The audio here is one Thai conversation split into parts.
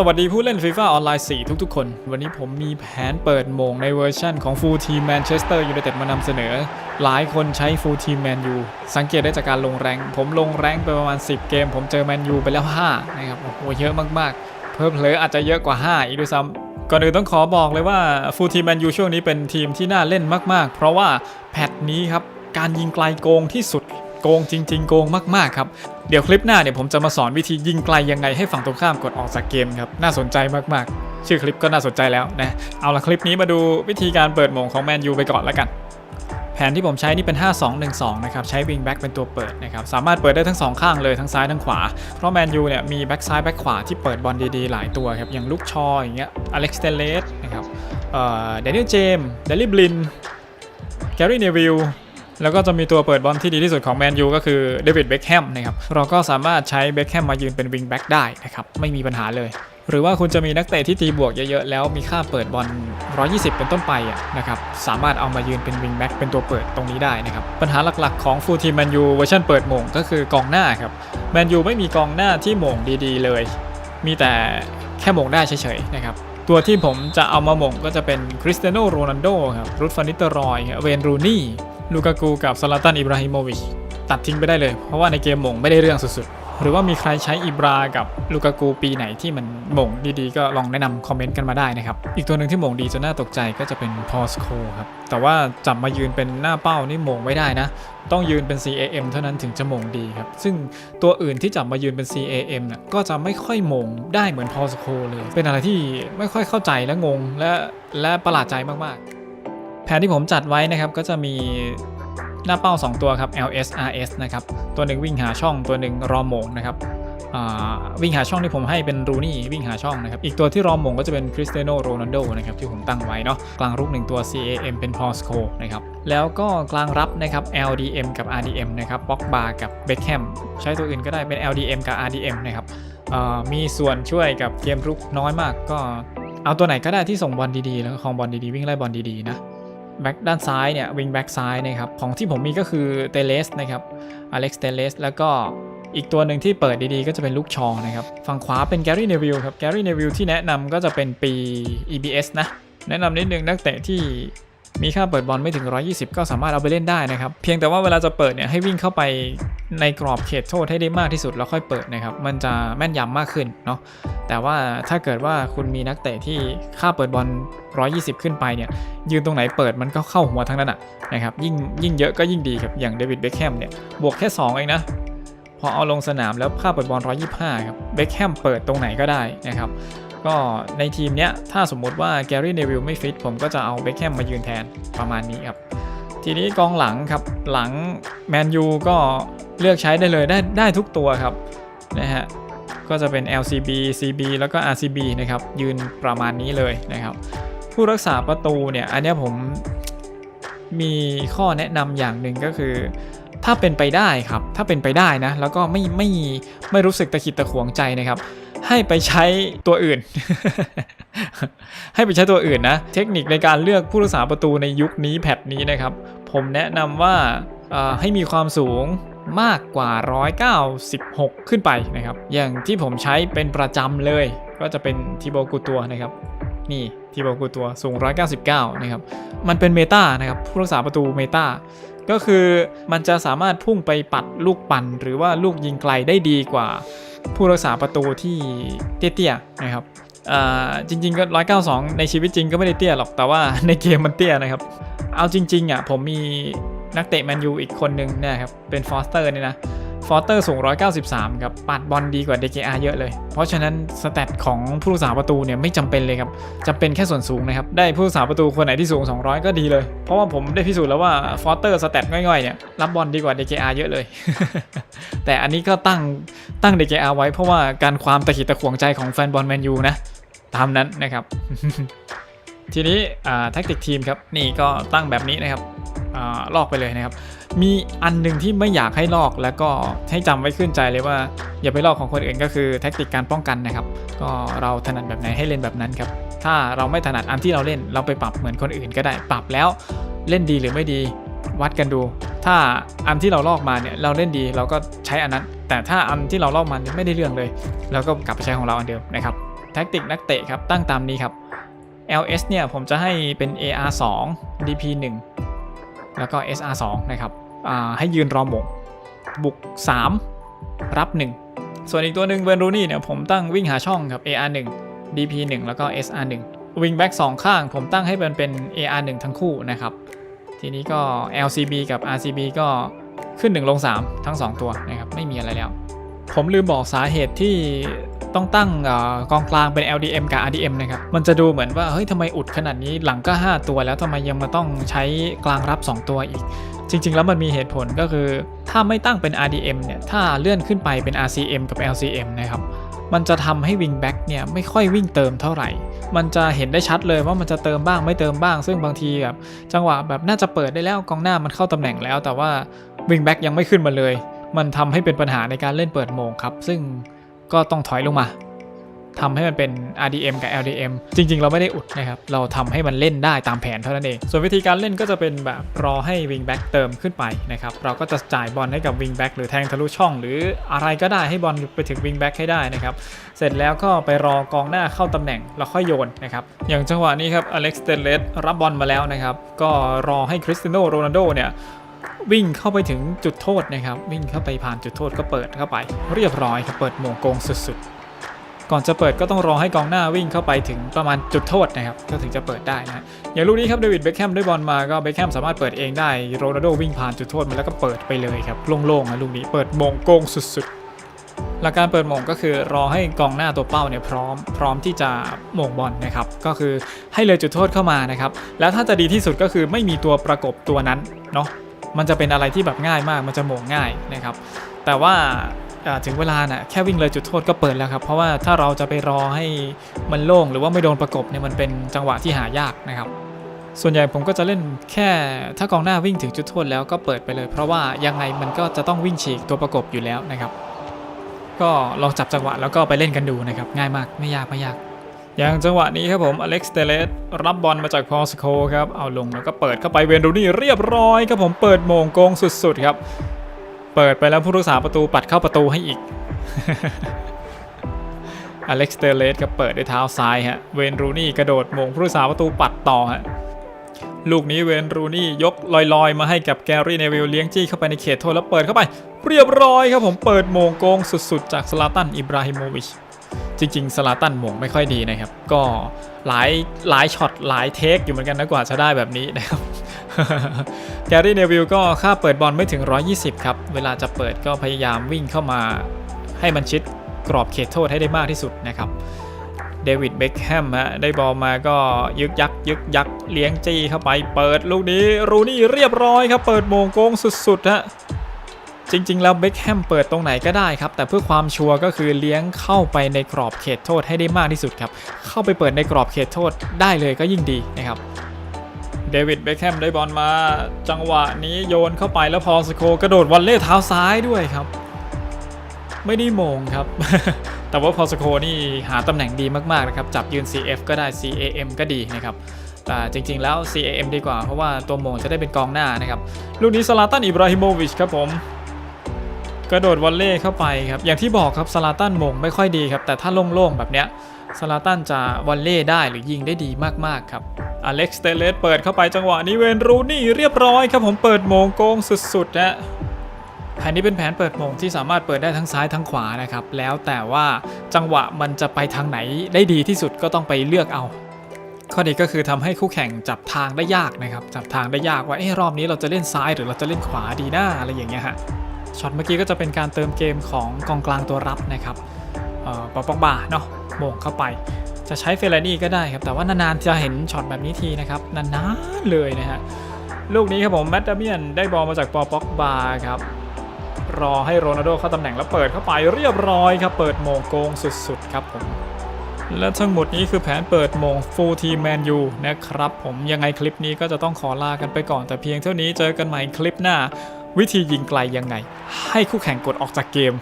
สวัสดีผู้เล่น FIFA ออนไลน์ 4 ทุกๆ คน วันนี้ผมมีแผนเปิดโมงในเวอร์ชั่นของ Full Team Manchester United มานำเสนอ หลายคนใช้ Full Team Man U สังเกตได้จากการลงแรง ผมลงแรงไปประมาณ 10 เกม ผมเจอ Man U ไปแล้ว 5 นะครับ โอ้โห เยอะมากๆ เพิ่มเพลออาจจะเยอะกว่า 5 อีกด้วยซ้ำก่อนอื่นต้องขอบอกเลยว่า Full Team Man U ช่วงนี้เป็นทีมที่น่าเล่นมากๆ เพราะว่าแพทนี้ครับการยิงไกลโกงที่สุดโกงจริง ๆ โกงมากๆครับ เดี๋ยวคลิปหน้าเนี่ยผมจะมาสอนวิธียิงไกลยังไงให้ฝั่งตรงข้ามกดออกจากเกมครับน่าสนใจมากๆ ชื่อคลิปก็น่าสนใจแล้วนะเอาละคลิปนี้มาดูวิธีการเปิดโหมงของแมนยูไปก่อนแล้วกัน แผนที่ผมใช้นี่เป็น 5-2-1-2 นะครับใช้วิงแบ็กเป็นตัวเปิดนะครับสามารถเปิดได้ทั้งสองข้างเลยทั้งซ้ายทั้งขวา เพราะแมนยูเนี่ยมีแบ็กซ้ายแบ็กขวาที่เปิดบอลดีๆ หลายตัวครับอย่างลูกชออย่างเงี้ยอเล็กซ์เตเลสนะครับเดนิเอลเจมส์เดลิบลินแกรี่เนวิล แล้วก็จะมีตัวเปิดบอลที่ดีที่สุดของแมนยูก็คือเดวิดเบคแฮมนะครับเราก็สามารถใช้เบคแฮมมายืนเป็นวิงแบ็กได้นะครับไม่มีปัญหาเลย หรือว่าคุณจะมีนักเตะที่ตีบวกเยอะๆ แล้วมีค่าเปิดบอล 120 เป็นต้นไปนะครับสามารถเอามายืนเป็นวิงแบ็กเป็นตัวเปิดตรงนี้ได้นะครับปัญหาหลักๆของฟูลทีมแมนยูเวอร์ชันเปิดหมงก็คือกองหน้าครับแมนยูไม่มีกองหน้าที่หมงดีๆ เลย มีแต่แค่หมงได้เฉยๆนะครับตัวที่ผมจะเอามาหม่งก็จะเป็นคริสเตียโนโรนัลโดครับรุดฟานิเตอรอย เวนรูนี่ ลูกากูกับซาลาตันอิบราฮิโมวิชตัดทิ้งไปได้เลย เพราะว่าในเกมหม่งไม่ได้เรื่องสุดๆ หรือว่ามีใครใช้อิบรากับลูกากูปีไหนที่มันหม่งดีๆ ก็ลองแนะนำคอมเมนต์กันมาได้นะครับ อีกตัวหนึ่งที่หม่งดีจนน่าตกใจก็จะเป็นพอสโคครับ แต่ว่าจับมายืนเป็นหน้าเป้านี่หม่งไม่ได้นะ ต้องยืนเป็น CAM เท่านั้นถึงจะหม่งดีครับ ซึ่งตัวอื่นที่จับมายืนเป็น CAM น่ะก็จะไม่ค่อยหม่งได้เหมือนพอสโคเลย เป็นอะไรที่ไม่ค่อยเข้าใจและงงและและประหลาดใจมากๆ แผนที่ผมจัดไว้นะครับก็จะมีหน้าเป้า 2 ตัวครับ LS RS นะครับ ตัวหนึ่งวิ่งหาช่องตัวหนึ่งรอโมงนะครับวิ่งหาช่องที่ผมให้เป็นรูนี่วิ่งหาช่องนะครับ อีกตัวที่รอมงก็จะเป็นคริสเตียโนโรนัลโดนะครับที่ผมตั้งไว้เนาะกลางรุกหนึ่งตัว CAM เป็นพอสโคนะครับ แล้วก็กลางรับนะครับ LDM กับ RDM นะครับบ็อกบาร์กับเบคแฮมใช้ตัวอื่นก็ได้เป็น LDM กับ RDM นะครับมีส่วนช่วยกับเกมรุกน้อยมากก็เอาตัวไหนก็ได้ที่ส่งบอลดีๆ แล้วก็ครองบอลดีๆ วิ่งไล่บอลดีๆนะ แบ็กด้านซ้ายเนี่ยวิงแบ็กซ้ายนะครับของที่ผมมีก็คือเตเลสนะครับอเล็กซ์เตเลสแล้วก็อีกตัวหนึ่งที่เปิดดีๆ ก็จะเป็นลูกชองนะครับฝั่งขวาเป็นแกรี่เนวิลครับแกรี่เนวิลที่แนะนำก็จะเป็นปี EBS นะแนะนำนิดนึงนักเตะที่ มีค่าเปิดบอลไม่ถึง 120 ก็สามารถเอาไปเล่นได้นะครับ เพียงแต่ว่าเวลาจะเปิดเนี่ยให้วิ่งเข้าไปในกรอบเขตโทษให้ได้มากที่สุดแล้วค่อยเปิดนะครับ มันจะแม่นยำมากขึ้นเนาะ แต่ว่าถ้าเกิดว่าคุณมีนักเตะที่ค่าเปิดบอล 120 ขึ้นไปเนี่ยยืนตรงไหนเปิดมันก็เข้าหัวทั้งนั้นอะนะครับ ยิ่งยิ่งเยอะก็ยิ่งดีครับ อย่างเดวิดเบคแฮมเนี่ยบวกแค่2เองนะ พอเอาลงสนามแล้วค่าเปิดบอล 125 ครับ เบคแฮมเปิดตรงไหนก็ได้นะครับ ก็ในทีมเนี้ยถ้าสมมุติว่าแกรี่เนวิลไม่ฟิตผมก็จะเอาเบคแฮมมายืนแทนประมาณนี้ครับ ทีนี้กองหลังครับหลังแมนยูก็เลือกใช้ได้เลยได้ได้ทุกตัวครับนะฮะก็จะเป็น LCB CB แล้วก็ RCB นะครับ ยืนประมาณนี้เลยนะครับ ผู้รักษาประตูเนี่ย อันนี้ผมมีข้อแนะนำอย่างหนึ่งก็คือ ถ้าเป็นไปได้ครับ ถ้าเป็นไปได้นะ แล้วก็ไม่ไม่ไม่รู้สึกตะขิดตะขวงใจนะครับ ให้ไปใช้ตัวอื่น ให้ไปใช้ตัวอื่นนะ เทคนิคในการเลือกผู้รักษาประตูในยุคนี้แพทนี้นะครับ ผมแนะนำว่าให้มีความสูงมากกว่า 196 ขึ้นไปนะครับ อย่างที่ผมใช้เป็นประจำเลย ก็จะเป็นทีโบกูตัวนะครับ นี่ทีโบกูตัวสูง 199 นะครับ มันเป็นเมตานะครับ ผู้รักษาประตูเมตา ก็คือมันจะสามารถพุ่งไปปัดลูกปั่น หรือว่าลูกยิงไกลได้ดีกว่า ผู้รักษาประตูที่เตี้ยๆนะครับจริงๆก็ 192 ในชีวิตจริงก็ไม่ได้เตี้ยหรอกแต่ว่าในเกมมันเตี้ยนะครับ เอาจริงๆอะผมมีนักเตะแมนยูอีกคนนึงเนี่ยครับเป็นฟอสเตอร์นี่นะ ฟอสเตอร์สูง 193 ครับปัดบอลดีกว่า DKR เยอะเลย เพราะฉะนั้นสแตทของผู้รักษาประตูเนี่ยไม่จำเป็นเลยครับจำเป็นแค่ส่วนสูงนะครับ ได้ผู้รักษาประตูคนไหนที่สูง 200 ก็ดีเลย เพราะว่าผมได้พิสูจน์แล้วว่าฟอสเตอร์สแตทง่อยๆเนี่ยรับบอลดีกว่า DKR เยอะเลย แต่อันนี้ก็ตั้งตั้ง DKR ไว้เพราะว่าการความตะขิดตะขวงใจของแฟนบอลแมนยูนะตามนั้นนะครับ ทีนี้แท็กติกทีมครับนี่ก็ตั้งแบบนี้นะครับ ลอกไปเลยนะครับ มีอันหนึ่งที่ไม่อยากให้ลอกแล้วก็ให้จำไว้ขึ้นใจเลยว่า อย่าไปลอกของคนอื่นก็คือแท็กติกการป้องกันนะครับ ก็เราถนัดแบบไหนให้เล่นแบบนั้นครับ ถ้าเราไม่ถนัดอันที่เราเล่นเราไปปรับเหมือนคนอื่นก็ได้ ปรับแล้วเล่นดีหรือไม่ดีวัดกันดู ถ้าอันที่เราลอกมาเนี่ยเราเล่นดีเราก็ใช้อันนั้น แต่ถ้าอันที่เราลอกมาเนี่ยไม่ได้เรื่องเลยเราก็กลับไปใช้ของเราอันเดิมนะครับแท็กติกนักเตะครับตั้งตามนี้ครับ LS เนี่ยผมจะให้เป็น AR 2 DP 1 แล้วก็ SR 2 นะครับให้ยืนรอหมงบุก 3 รับ 1 ส่วนอีกตัวหนึ่งเวนรูนี่เนี่ยผมตั้งวิ่งหาช่องครับ AR 1 DP 1 แล้วก็ SR 1 วิงแบ็ก2ข้างผมตั้งให้มันเป็น AR 1 ทั้งคู่นะครับ ทีนี้ก็ LCB กับ RCB ก็ขึ้น 1 ลง 3 ทั้ง 2 ตัวนะครับ ไม่มีอะไรแล้ว ผมลืมบอกสาเหตุที่ ต้องตั้งอกองกลางเป็น LDM กับ RDM นะครับ มันจะดูเหมือนว่า เฮ้ยทำไมอุดขนาดนี้หลังก็ 5 ตัวแล้วทำไมยังมาต้องใช้กลางรับ 2 ตัวอีก จริง ๆ แล้วมันมีเหตุผลก็คือ ถ้าไม่ตั้งเป็น RDM เนี่ย ถ้าเลื่อนขึ้นไปเป็น RCM กับ LCM นะครับมันจะทำให้วิงแบ็กเนี่ยไม่ค่อยวิ่งเติมเท่าไหร่ มันจะเห็นได้ชัดเลยว่ามันจะเติมบ้างไม่เติมบ้าง ซึ่งบางทีแบบจังหวะแบบน่าจะเปิดได้แล้วกองหน้ามันเข้าตำแหน่งแล้ว แต่ว่าวิงแบ็กยังไม่ขึ้นมาเลย มันทำให้เป็นปัญหาในการเล่นเปิดโมงครับ ซึ่ง ก็ต้องถอยลงมาทำให้มันเป็น RDM กับ LDM จริง ๆ เราไม่ได้อุดนะครับ เราทำให้มันเล่นได้ตามแผนเท่านั้นเอง ส่วนวิธีการเล่นก็จะเป็นแบบรอให้วิงแบ็กเติมขึ้นไปนะครับ เราก็จะจ่ายบอลให้กับวิงแบ็กหรือแทงทะลุช่อง หรืออะไรก็ได้ให้บอลไปถึงวิงแบ็กให้ได้นะครับ เสร็จแล้วก็ไปรอกองหน้าเข้าตำแหน่งแล้วค่อยโยนนะครับ อย่างจังหวะนี้ครับอเล็กซ์เตเลสรับบอลมาแล้วนะครับ ก็รอให้คริสเตียโนโรนัลโดเนี่ย วิ่งเข้าไปถึงจุดโทษนะครับ วิ่งเข้าไปผ่านจุดโทษก็เปิดเข้าไป เรียบร้อยครับเปิดโมงโกงสุดๆ ก่อนจะเปิดก็ต้องรอให้กองหน้าวิ่งเข้าไปถึงประมาณจุดโทษนะครับก็ถึงจะเปิดได้นะอย่างลูกนี้ครับเดวิดเบคแฮมได้บอลมาก็เบคแฮมสามารถเปิดเองได้โรนัลโดวิ่งผ่านจุดโทษมาแล้วก็เปิดไปเลยครับโล่งๆนะลูกนี้เปิดโมงโกงสุดๆหลักการเปิดโมงก็คือรอให้กองหน้าตัวเป้าเนี่ยพร้อม พร้อมที่จะโมงบอลนะครับ ก็คือให้เลยจุดโทษเข้ามานะครับ แล้วถ้าจะดีที่สุดก็คือไม่มีตัวประกบตัวนั้นเนาะ มันจะเป็นอะไรที่แบบง่ายมาก มันจะโมงง่ายนะครับ แต่ว่าถึงเวลาน่ะแค่วิ่งเลยจุดโทษก็เปิดแล้วครับ เพราะว่าถ้าเราจะไปรอให้มันโล่งหรือว่าไม่โดนประกบเนี่ยมันเป็นจังหวะที่หายากนะครับ ส่วนใหญ่ผมก็จะเล่นแค่ถ้ากองหน้าวิ่งถึงจุดโทษแล้วก็เปิดไปเลย เพราะว่ายังไงมันก็จะต้องวิ่งฉีกตัวประกบอยู่แล้วนะครับ ก็ลองจับจังหวะแล้วก็ไปเล่นกันดูนะครับ ง่ายมากไม่ยากไม่ยาก อย่างจังหวะนี้ครับผมอเล็กซ์เตเลสรับบอลมาจากพอสโคครับ เอาลงแล้วก็เปิดเข้าไปเวนรูนี่เรียบร้อยครับผมเปิดโมงโกงสุดๆครับ เปิดไปแล้วผู้รักษาประตูปัดเข้าประตูให้อีกอเล็กซ์เตเลสก็เปิดด้วยเท้าซ้ายฮะเวนรูนี่กระโดดโมงผู้รักษาประตูปัดต่อฮะลูกนี้เวนรูนี่ยกลอยๆ มาให้กับแกรี่เนวิลเลี้ยงจี้เข้าไปในเขตโทษแล้วเปิดเข้าไป เรียบร้อยครับผมเปิดโมงโกงสุดๆ จากสลาตันอิบราฮิโมวิช จริงๆสลาตันหมงไม่ค่อยดีนะครับ ก็หลายหลายช็อตหลายเทคอยู่เหมือนกันนะกว่าจะได้แบบนี้นะครับแกรี่เนวิลก็ค่าเปิดบอลไม่ถึง 120 ครับ เวลาจะเปิดก็พยายามวิ่งเข้ามาให้มันชิดกรอบเขตโทษให้ได้มากที่สุดนะครับเดวิดเบคแฮมฮะได้บอลมาก็ยึกยักยึกยักเลี้ยงจี้เข้าไป เปิดลูกนี้รูนี่เรียบร้อยครับ เปิดโมงโกงสุดๆฮะ จริงๆ แล้วเบคแฮมเปิดตรงไหนก็ได้ครับ แต่เพื่อความชัวร์ก็คือเลี้ยงเข้าไปในกรอบเขตโทษให้ได้มากที่สุดครับ เข้าไปเปิดในกรอบเขตโทษได้เลยก็ยิ่งดีนะครับเดวิดเบคแฮมได้บอลมา จังหวะนี้โยนเข้าไปแล้วพอสโคกระโดดวอลเล่เท้าซ้ายด้วยครับ ไม่ได้มงครับ แต่ว่าพอสโคนี่หาตำแหน่งดีมากๆนะครับ จับยืน CF ก็ได้ CAM ก็ดีนะครับแต่จริงๆแล้ว CAM ดีกว่าเพราะว่าตัวมงจะได้เป็นกองหน้านะครับ ลูกนี้สลาตันอิบราฮิโมวิชครับผม กระโดดวอลเล่เข้าไปครับ อย่างที่บอกครับสลาตันมงไม่ค่อยดีครับ แต่ถ้าโล่งๆแบบเนี้ยสลาตันจะวอลเล่ได้หรือยิงได้ดีมากๆครับอเล็กซ์เตเลสเปิดเข้าไปจังหวะนี้เวนรูนี่เรียบร้อยครับผมเปิดโมงโกงสุดๆนะแผนนี้เป็นแผนเปิดโมงที่สามารถเปิดได้ทั้งซ้ายทั้งขวานะครับ แล้วแต่ว่าจังหวะมันจะไปทางไหนได้ดีที่สุดก็ต้องไปเลือกเอา ข้อดีก็คือทำให้คู่แข่งจับทางได้ยากนะครับ จับทางได้ยากว่าเอ้รอบนี้เราจะเล่นซ้ายหรือเราจะเล่นขวาดีหน้าอะไรอย่างเงี้ยฮะ ช็อตเมื่อกี้ก็จะเป็นการเติมเกมของกองกลางตัวรับนะครับเอ่อปอปอกบาเนาะโมงเข้าไป จะใช้เฟรนี่ก็ได้ครับ แต่ว่านานๆจะเห็นช็อตแบบนี้ทีนะครับ นานๆเลยนะฮะ ลูกนี้ครับผมแมตตาเมียนได้บอลมาจากปอปอกบาครับ รอให้โรนัลโดเข้าตำแหน่งแล้วเปิดเข้าไปเรียบร้อยครับ เปิดโมงโกงสุดๆครับผมและทั้งหมดนี้คือแผนเปิดโมงฟูลทีแมนยูนะครับ ผมยังไงคลิปนี้ก็จะต้องขอลากันไปก่อนแต่เพียงเท่านี้เจอกันใหม่คลิปหน้า วิธียิงไกลยังไง ให้คู่แข่งกดออกจากเกม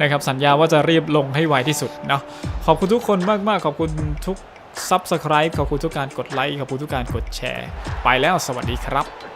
นะครับสัญญาว่าจะรีบลงให้ไวที่สุดเนาะขอบคุณทุกคนมาก ๆ ขอบคุณทุก Subscribe ขอบคุณทุกการกดไลค์ขอบคุณทุกการกดแชร์ ไปแล้วสวัสดีครับ